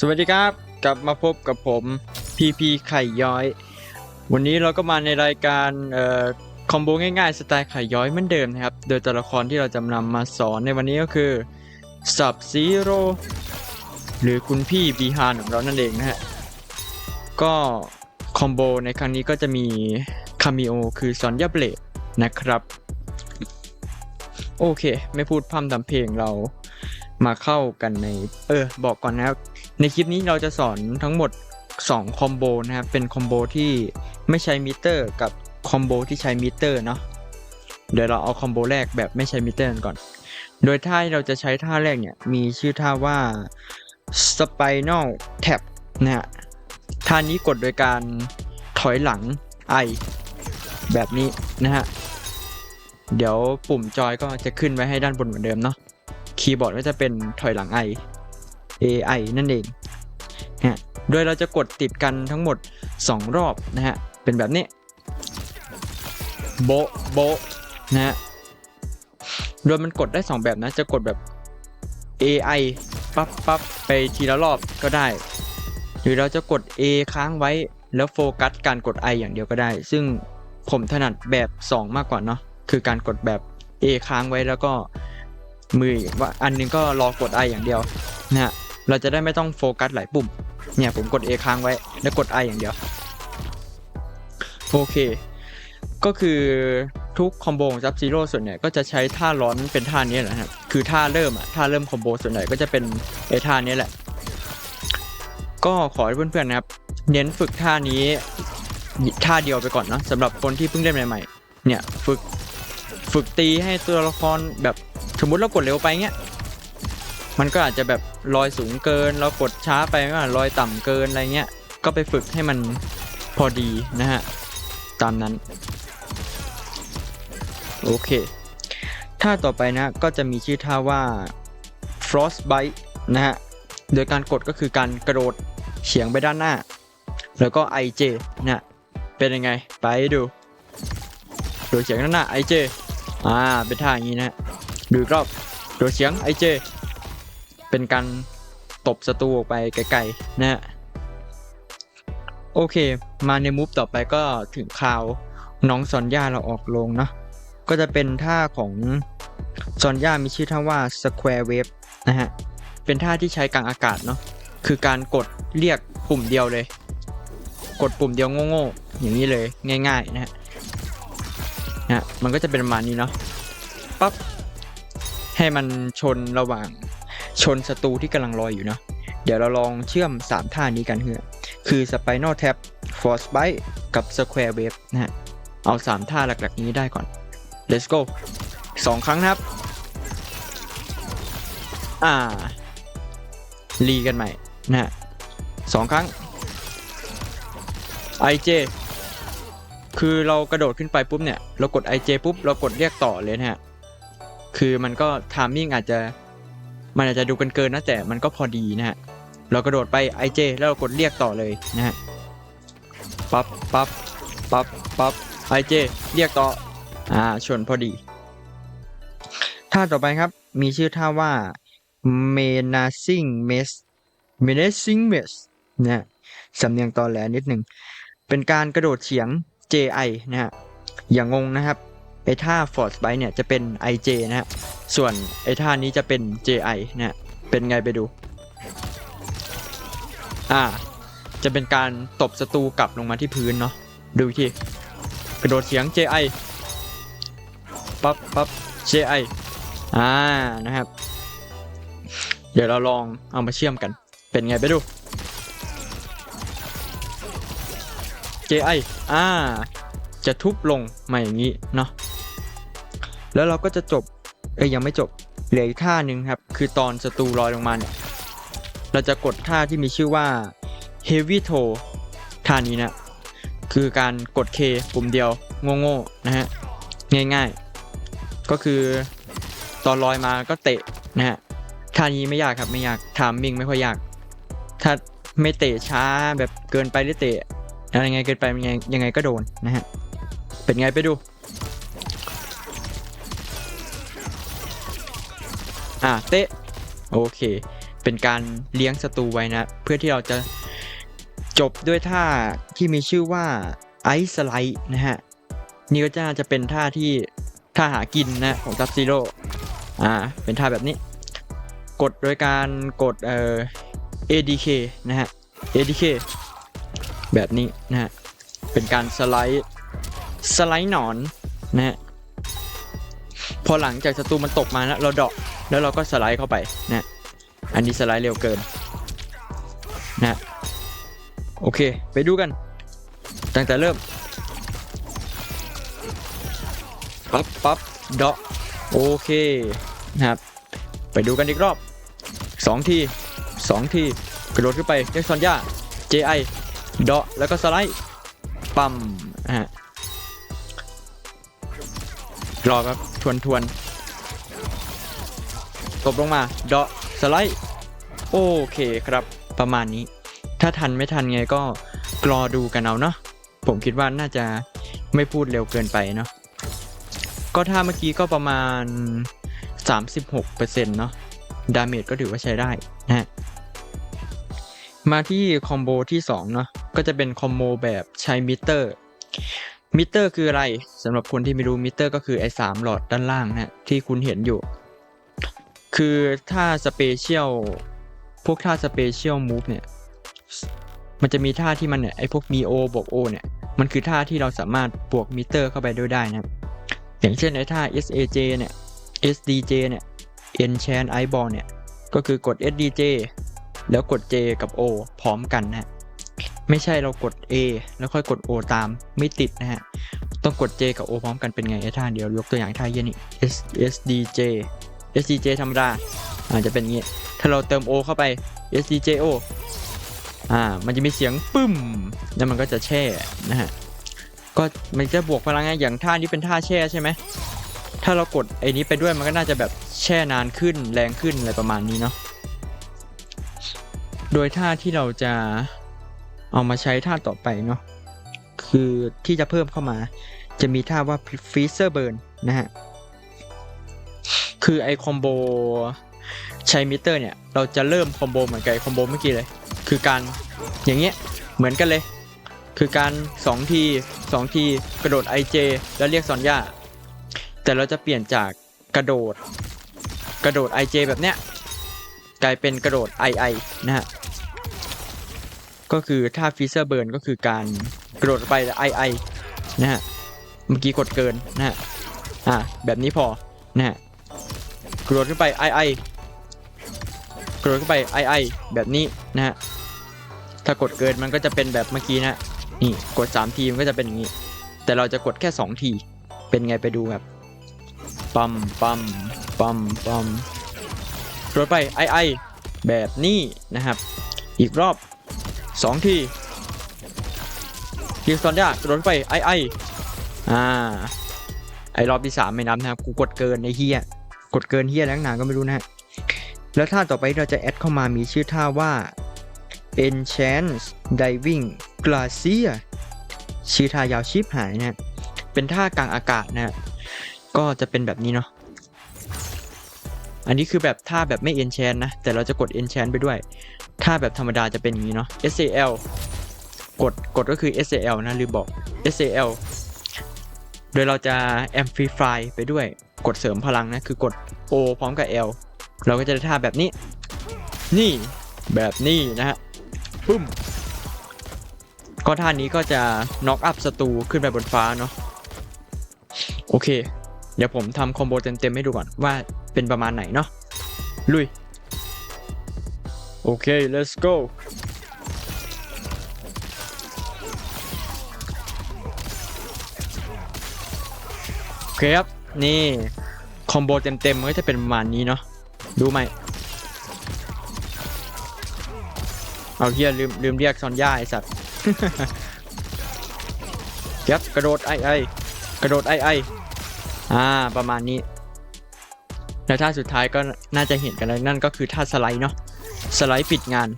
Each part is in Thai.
สวัสดีครับ กลับมาพบกับผมพีพีไข่ย้อย วันนี้เราก็มาในรายการคอมโบง่ายๆ สไตล์ไข่ย้อยเหมือนเดิมนะครับ โดยตัวละครที่เราจะนำมาสอนในวันนี้ก็คือสับซีโร่หรือคุณพี่บีฮานของเรานั่นเองนะฮะ ก็คอมโบในครั้งนี้ก็จะมีคามิโอคือซอนยาเบลดนะครับ โอเค ไม่พูดพร่ำทำเพลงเรามาเข้ากันใน เออ บอกก่อนนะครับ ในคลิปนี้เราจะสอนทั้งหมด 2 คอมโบนะครับ เป็นคอมโบที่ไม่ใช้มิเตอร์ กับคอมโบที่ใช้มิเตอร์เนาะ เดี๋ยวเราเอาคอมโบแรกแบบไม่ใช้มิเตอร์กันก่อน โดยท่าที่เราจะใช้ท่าแรกเนี่ย มีชื่อท่าว่า Spinal Tap นะฮะ ท่านี้กดโดยการถอยหลังไอแบบนี้นะฮะ เดี๋ยวปุ่มจอยก็จะขึ้นไว้ให้ด้านบนเหมือนเดิมเนาะ คีย์บอร์ดก็จะเป็นถอยหลัง i AI นั่นเองนะฮะโดยเราจะกดติดกันทั้งหมด 2 รอบนะฮะ เป็นแบบนี้ โบโบนะฮะ โดยมันกดได้ 2 แบบนะ จะกดแบบ AI ปั๊บปั๊บไปทีละรอบก็ได้ หรือเราจะกด A ค้างไว้แล้วโฟกัสการกด I อย่างเดียวก็ได้ ซึ่งผมถนัดแบบ 2 มากกว่าเนาะ คือการกดแบบ A ค้างไว้แล้วก็มือว่าอันหนึงก็รอกด I อย่างเดียวนะฮะ เราจะได้ไม่ต้องโฟกัสหลายปุ่ม เนี่ยผมกด A ค้างไว้ แล้วกด I อย่างเดียว โอเค ก็คือทุกคอมโบของซับซีโร่ส่วนใหญ่ก็จะใช้ท่าร้อนเป็นท่านี้แหละครับคือท่าเริ่มอะท่าเริ่มคอมโบส่วนใหญ่ก็จะเป็นไอ้ท่านี้แหละ ก็ขอให้เพื่อนๆนะครับ เน้นฝึกท่านี้ท่าเดียวไปก่อนเนอะสำหรับคนที่เพิ่งเล่นใหม่ๆ เนี่ยฝึกฝึกตีให้ตัวละครแบบสมมติเรากดเร็วไปเงี้ย มันก็อาจจะแบบลอยสูงเกิน เรากดช้าไปก็ลอยต่ำเกินอะไรเงี้ย ก็ไปฝึกให้มันพอดีนะฮะ ตามนั้น โอเคท่าต่อไปนะก็จะมีชื่อท่าว่า frostbite นะฮะ โดยการกดก็คือการกระโดดเฉียงไปด้านหน้า แล้วก็ IJ นะเป็นยังไง ไปดู โดดเฉียงด้านหน้า IJ อ่า เป็นท่าอย่างนี้นะฮะดูรอบโดดเฉียง IJ เป็นการตบศัตรูออกไปไกลๆนะฮะโอเค มาในมูฟต่อไปก็ถึงคราวน้องซอนย่าเราออกลงเนาะก็จะเป็นท่าของซอนย่ามีชื่อท่าว่า Square Wave นะฮะ เป็นท่าที่ใช้กลางอากาศเนาะคือการกดเรียกปุ่มเดียวเลย กดปุ่มเดียวโง่ๆอย่างนี้เลยง่าย ๆ นะฮะนะฮะมันก็จะเป็นประมาณนี้เนาะปั๊บให้มันชนระหว่าง ชนศัตรูที่กำลังลอยอยู่เนาะเดี๋ยวเราลองเชื่อม 3 ท่านี้กันเถอะคือ Spinal Tap Force Bite กับ Square Wave นะฮะเอา 3 ท่าหลักๆนี้ได้ก่อน let's go สองครั้งนะครับ อ่า รีกันใหม่นะฮะสองครั้ง IJ คือเรากระโดดขึ้นไปปุ๊บเนี่ย เรากด IJ ปุ๊บ เรากดเรียกต่อเลยนะฮะ คือมันก็ทามมิ่งอาจจะ มันอาจจะดูกันเกินนะแต่มันก็พอดีนะฮะเรากระโดดไป IJ แล้วเรากดเรียกต่อเลยนะฮะปั๊บปั๊บปั๊บปั๊บ IJ เรียกต่ออ่าชนพอดีท่าต่อไปครับมีชื่อท่าว่า menacing mess menacing mess นะสำเนียงตอแหลนิดหนึ่ง เป็นการกระโดดเฉียง JI นะฮะอย่างงงนะครับไอท่า force bite เนี่ยจะเป็น IJ นะฮะ ส่วนไอ้ท่านี้จะเป็น JI นะฮะเป็นไงไปดู อ่า จะเป็นการตบศัตรูกลับลงมาที่พื้นเนาะ ดูทีกระโดดเฉียง JI ปั๊บปั๊บ JI อ่า นะครับ เดี๋ยวเราลองเอามาเชื่อมกัน เป็นไงไปดู JI อ่า จะทุบลงมาอย่างนี้เนาะ แล้วเราก็จะจบ เอ้ยยังไม่จบเหลืออีกท่าหนึ่งครับ คือตอนศัตรูลอยลงมาเนี่ยเราจะกดท่าที่มีชื่อว่า Heavy Toe ท่านี้นะ คือการกด K ปุ่มเดียวโง่ๆนะฮะง่ายๆ ก็คือตอนลอยมาก็เตะนะฮะท่านี้ไม่ยากครับไม่ยากทามมิ่งไม่ค่อยยาก ถ้าไม่เตะช้าแบบเกินไปหรือเตะอะไรไงเกินไปยังไงยังไงก็โดนนะฮะเป็นไงไปดู อะเตะโอเค เป็นการเลี้ยงศัตรูไว้นะ เพื่อที่เราจะจบด้วยท่าที่มีชื่อว่าไอซ์สไลด์นะฮะ นี่ก็จะจะเป็นท่าที่ท่าหากินนะของซับซีโร่อ่าเป็นท่าแบบนี้ กดโดยการกดเอ่อ ADK นะฮะ ADK แบบนี้นะฮะ เป็นการสไลด์สไลด์หนอนนะฮะพอหลังจากศัตรูมันตกมาแล้วเราเดาะ แล้วเราก็สไลด์เข้าไปนะอันนี้สไลด์เร็วเกินนะโอเค ไปดูกัน ตั้งแต่เริ่มปั๊บปั๊บเดาะโอเคนะครับ ไปดูกันอีกรอบสองทีสองที กระโดดขึ้นไปเรียกซอนย่า JI เดาะแล้วก็สไลด์ปั๊มนะฮะรอครับทวนทวน บลงมาเดาะสไลด์ โอเคครับ ประมาณนี้ ถ้าทันไม่ทันไงก็รอดูกันเอาเนาะผมคิดว่าน่าจะไม่พูดเร็วเกินไปเนาะก็ถ้าเมื่อกี้ก็ประมาณ 36%เนาะดาเมจก็ถือว่าใช้ได้นะฮะมาที่คอมโบที่ 2 เนาะก็จะเป็นคอมโบแบบใช้มิเตอร์มิเตอร์คืออะไรสำหรับคนที่ไม่รู้มิเตอร์ก็คือไอ้สามหลอดด้านล่างนะฮะที่คุณเห็นอยู่ คือถ้าสเปเชียลพวกท่าสเปเชียลมูฟเนี่ย มันจะมีท่าที่มันเนี่ยไอพวกมีโอบวกโอเนี่ย มันคือท่าที่เราสามารถบวกมิเตอร์เข้าไปด้วยได้นะอย่างเช่นไอท่า SAJ เนี่ย SDJ เนี่ย Enchant Eyeball เนี่ย ก็คือกด SDJ แล้วกด J กับ O พร้อมกันนะ ไม่ใช่เรากด A แล้วค่อยกด O ตามไม่ติดนะฮะ ต้องกด J กับ O พร้อมกันเป็นไงไอท่าเดี๋ยวยกตัวอย่างท่าเยนี่ S SDJ SDJ ธรรมดาอาจจะเป็นอย่างงี้ ถ้าเราเติม O เข้าไป SDJO อ่า มันจะมีเสียงปึ้ม แล้วมันก็จะแช่นะฮะ ก็มันจะบวกพลังงานอย่างท่านี้เป็นท่าแช่ใช่ไหม ถ้าเรากดไอ้นี้ไปด้วยมันก็น่าจะแบบแช่นานขึ้นแรงขึ้นอะไรประมาณนี้เนาะ โดยท่าที่เราจะเอามาใช้ท่าต่อไปเนาะ คือที่จะเพิ่มเข้ามา จะมีท่าว่า freezer burn นะฮะ คือไอคอมโบใช้มิเตอร์เนี่ย เราจะเริ่มคอมโบเหมือนกับไอคอมโบเมื่อกี้เลย คือการอย่างเงี้ยเหมือนกันเลย คือการ2ที2ทีกระโดด IJ แล้วเรียกซอนย่าแต่เราจะเปลี่ยนจากกระโดด กระโดด IJ แบบเนี้ยกลายเป็นกระโดด II นะฮะก็คือถ้าฟิเซอร์เบิร์นก็คือการกระโดดไป II นะฮะ เมื่อกี้กดเกินนะฮะ อ่า แบบนี้พอ นะฮะ กระโดดขึ้นไป II กระโดดขึ้นไป II แบบนี้นะฮะถ้ากดเกินมันก็จะเป็นแบบเมื่อกี้นะนี่กด3ทีมันก็จะเป็นอย่างนี้ แต่เราจะกดแค่ 2 ทีเป็นไงไปดูแบบปั๊มปั๊มปั๊มปั๊มกดไป II แบบนี้นะครับ อีกรอบ 2 ทีฮิลซอนยากระโดดไป II อ่าไอรอบที่ 3 ไม่นับนะครับกูกดเกินไอเฮีย กดเกินเฮียแล้วหนาก็ไม่รู้นะฮะ แล้วท่าต่อไปเราจะแอดเข้ามามีชื่อท่าว่า Enchant Diving Glacier ชื่อท่ายาวชิบหายนะฮะเป็นท่ากลางอากาศนะฮะก็จะเป็นแบบนี้เนาะอันนี้คือแบบท่าแบบไม่ enchant นะ แต่เราจะกด enchant ไปด้วยท่าแบบธรรมดาจะเป็นอย่างนี้เนาะ SAL กดกดก็คือ SAL นะลืมบอก SAL โดยเราจะ amplify ไปด้วยกดเสริมพลังนะ คือกด O พร้อมกับ L เราก็จะได้ท่าแบบนี้ นี่แบบนี้นะฮะปึ้มก็ท่านี้ก็จะน็อกอัพศัตรูขึ้นไปบนฟ้าเนาะโอเค เดี๋ยวผมทำคอมโบเต็มๆให้ดูก่อนว่าเป็นประมาณไหนเนาะลุย โอเค let's go เคครับ นี่คอมโบเต็มๆมันก็จะเป็นประมาณนี้เนาะดูไหมเอาเฮียลืมลืมเรียกซอนย่าไอสัตว์ครับกระโดดไอไอกระโดดไอไออ่าประมาณนี้ แล้วท่าสุดท้ายก็น่าจะเห็นกันแล้วนั่นก็คือท่าสไลด์เนาะสไลด์ปิดงาน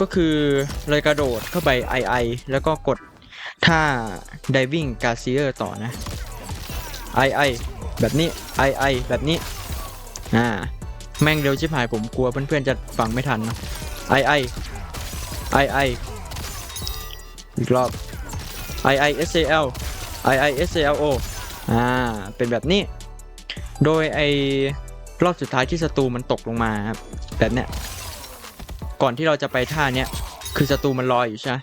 ก็คือเลยกระโดดเข้าไปไอไอแล้วก็กดท่า diving glacier ต่อนะ ไอไอแบบนี้ไอไอแบบนี้ อ่า แม่งเร็วชิบหายผมกลัวเพื่อนๆจะฟังไม่ทันนะไอไอไอไออีกรอบ I I S A L I I S A L O อ่า เป็นแบบนี้ โดยไอรอบสุดท้ายที่ศัตรูมันตกลงมาครับแบบเนี้ย ก่อนที่เราจะไปท่าเนี้ย คือศัตรูมันรอยอยู่ใช่ไหม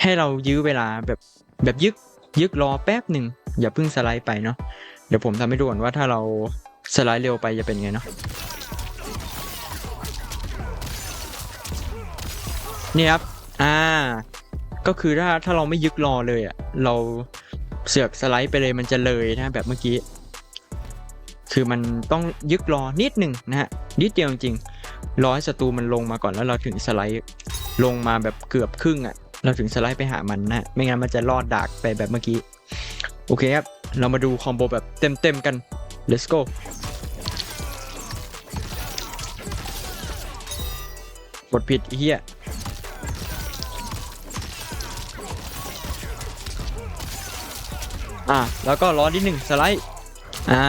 ให้เรายื้อเวลาแบบแบบยึกยึกรอแป๊บหนึ่ง อย่าเพิ่งสไลด์ไปเนาะ ดี๋ยวผมทำให้ดูก่อนว่าถ้าเราสไลด์เร็วไปจะเป็นไงเนาะนี่ครับ อ่า ก็คือถ้าถ้าเราไม่ยึกรอเลยอะ เราเสือกสไลด์ไปเลยมันจะเลยนะแบบเมื่อกี้ คือมันต้องยึกรอนิดหนึ่งนะฮะ นิดเดียวจริงรอให้ศัตรูมันลงมาก่อนแล้วเราถึงสไลด์ลงมาแบบเกือบครึ่งอะ เราถึงสไลด์ไปหามันนะ ไม่งั้นมันจะรอดดากไปแบบเมื่อกี้ โอเคครับ เรามาดูคอมโบแบบเต็มๆกัน let's go กดผิดอ้เฮียอะ แล้วก็ร้อนิดหนึ่งสไลด์ อ่า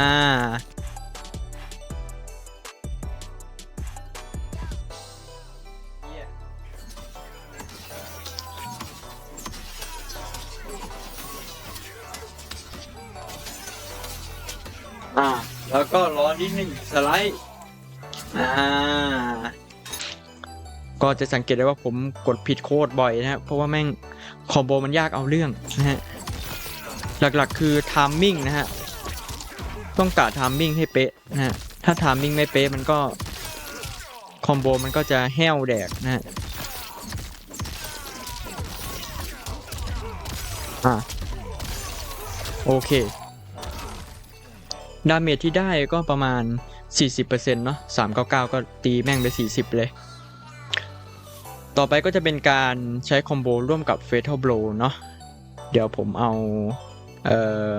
สไลด์ อ่า ก็จะสังเกตได้ว่าผมกดผิดโคตรบ่อยนะครับเพราะว่าแม่งคอมโบมันยากเอาเรื่องนะฮะหลักๆคือทามมิ่งนะฮะต้องกะทามมิ่งให้เป๊ะนะฮะถ้าทามมิ่งไม่เป๊ะมันก็คอมโบมันก็จะแห้วแดกนะฮะอะโอเค ดาเมจที่ได้ก็ประมาณ 40%เนาะ399 ก็ตีแม่งไป 40 เลย ต่อไปก็จะเป็นการใช้คอมโบร่วมกับ Fatal Blow เนาะเดี๋ยวผมเอา เอ่อ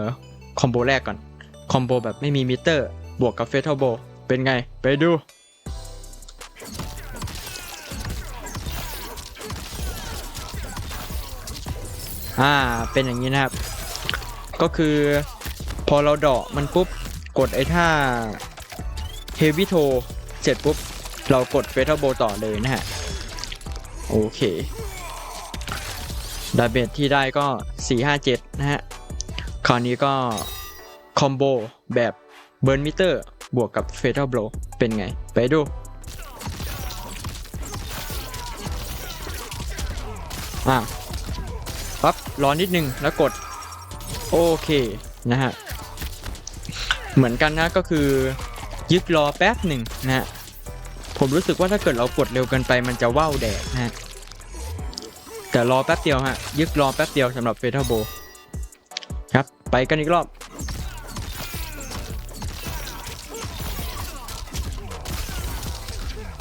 คอมโบแรกก่อน คอมโบแบบไม่มีมิเตอร์ บวกกับ Fatal Blow เป็นไง ไปดูอ่า เป็นอย่างนี้นะครับ ก็คือพอเราเดาะมันปุ๊บ กดไอ้ท่า Heavy Toe เสร็จปุ๊บ เรากด Fatal Blow ต่อเลยนะฮะ โอเค ดาเมจที่ได้ก็ 457 นะฮะ คราวนี้ก็ คอมโบแบบเบิร์นมิเตอร์บวกกับ Fatal Blow เป็นไง ไปดูอะปั๊บรอนิดนึงแล้วกด โอเค นะฮะ เหมือนกันนะก็คือ ยึกรอแป๊บหนึ่งนะฮะผมรู้สึกว่าถ้าเกิดเรากดเร็วเกินไปมันจะว่าวแดกนะฮะแต่รอแป๊บเดียวฮะยึกรอแป๊บเดียวสำหรับเฟเธอร์โบครับไปกันอีกรอบ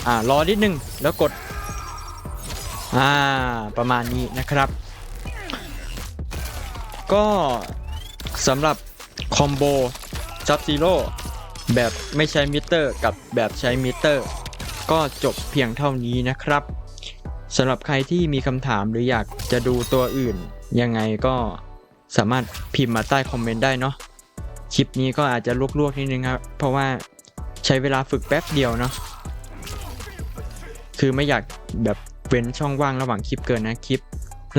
อ่ารอนิดนึงแล้วกดอ่าประมาณนี้นะครับ ก็สำหรับคอมโบซับซีโร่ แบบไม่ใช้มิเตอร์กับแบบใช้มิเตอร์ ก็จบเพียงเท่านี้นะครับสำหรับใครที่มีคำถามหรืออยากจะดูตัวอื่น ยังไงก็สามารถพิมพ์มาใต้คอมเมนต์ได้เนาะคลิปนี้ก็อาจจะลวกๆนิดนึงครับ เพราะว่าใช้เวลาฝึกแป๊บเดียวเนาะคือไม่อยากแบบเว้นช่องว่างระหว่างคลิปเกินนะคลิป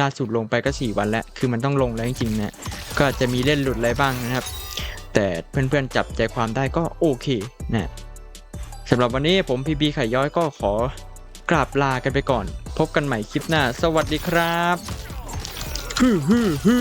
ล่าสุดลงไปก็ 4 วันแล้ว คือมันต้องลงแล้วจริงๆนะก็อาจจะมีเล่นหลุดอะไรบ้างนะครับ แต่เพื่อนๆจับใจความได้ก็โอเคนะสำหรับวันนี้ผมพีบีไข่ย้อยก็ขอกราบลากันไปก่อน พบกันใหม่คลิปหน้า สวัสดีครับฮึฮึฮึ